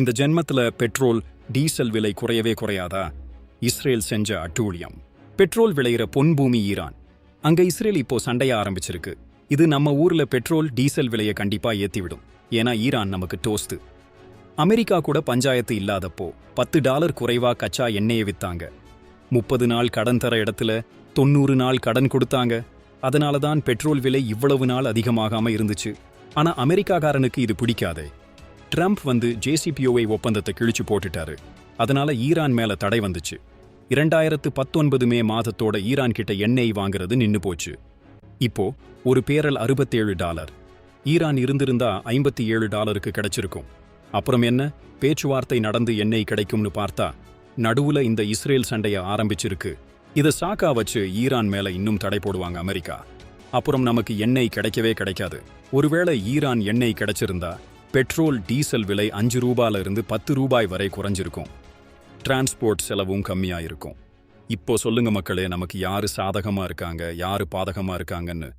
இந்த ஜென்மத்துல petrol diesel விலை குறையவே குறையாதா? இஸ்ரேல் செஞ்ச அட்டூழியம். பெட்ரோல் விளையிற பொன் பூமி ஈரான். அங்க இஸ்ரேல் இப்போ சண்டைய ஆரம்பிச்சிருக்கு. இது நம்ம ஊர்ல பெட்ரோல் டீசல் விலையை கண்டிப்பா ஏத்திவிடும். ஏன்னா ஈரான் நமக்கு டோஸ்து. அமெரிக்கா கூட பஞ்சாயத்து இல்லாதப்போ பத்து டாலர் குறைவா கச்சா எண்ணெயை வித்தாங்க. முப்பது நாள் கடன் தர இடத்துல தொண்ணூறு நாள் கடன் கொடுத்தாங்க. அதனால தான் பெட்ரோல் விலை இவ்வளவு நாள் அதிகமாகாம இருந்துச்சு. ஆனா அமெரிக்காக்காரனுக்கு இது பிடிக்காதே. ட்ரம்ப் வந்து ஜேசிபிஓவை ஒப்பந்தத்தை கிழிச்சு போட்டுட்டாரு. அதனால ஈரான் மேல தடை வந்துச்சு. இரண்டாயிரத்து பத்தொன்பது மே மாதத்தோட ஈரான் கிட்ட எண்ணெய் வாங்குறது நின்னு போச்சு. இப்போ ஒரு பேரல் அறுபத்தேழு டாலர். ஈரான் இருந்திருந்தா ஐம்பத்தி ஏழு டாலருக்கு கிடைச்சிருக்கும். அப்புறம் என்ன? பேச்சுவார்த்தை நடந்து எண்ணெய் கிடைக்கும்னு பார்த்தா நடுவுல இந்த இஸ்ரேல் சண்டைய ஆரம்பிச்சிருக்கு. இத சாக்கா வச்சு ஈரான் மேல இன்னும் தடை போடுவாங்க அமெரிக்கா. அப்புறம் நமக்கு எண்ணெய் கிடைக்கவே கிடைக்காது. ஒருவேளை ஈரான் எண்ணெய் கிடைச்சிருந்தா பெட்ரோல் டீசல் விலை அஞ்சு ரூபாயில இருந்து பத்து ரூபாய் வரை குறைஞ்சிருக்கும். டிரான்ஸ்போர்ட் செலவும் கம்மியாயிருக்கும். இப்போ சொல்லுங்க மக்களே நமக்கு யாரு சாதகமா இருக்காங்க யாரு பாதகமா இருக்காங்கன்னு.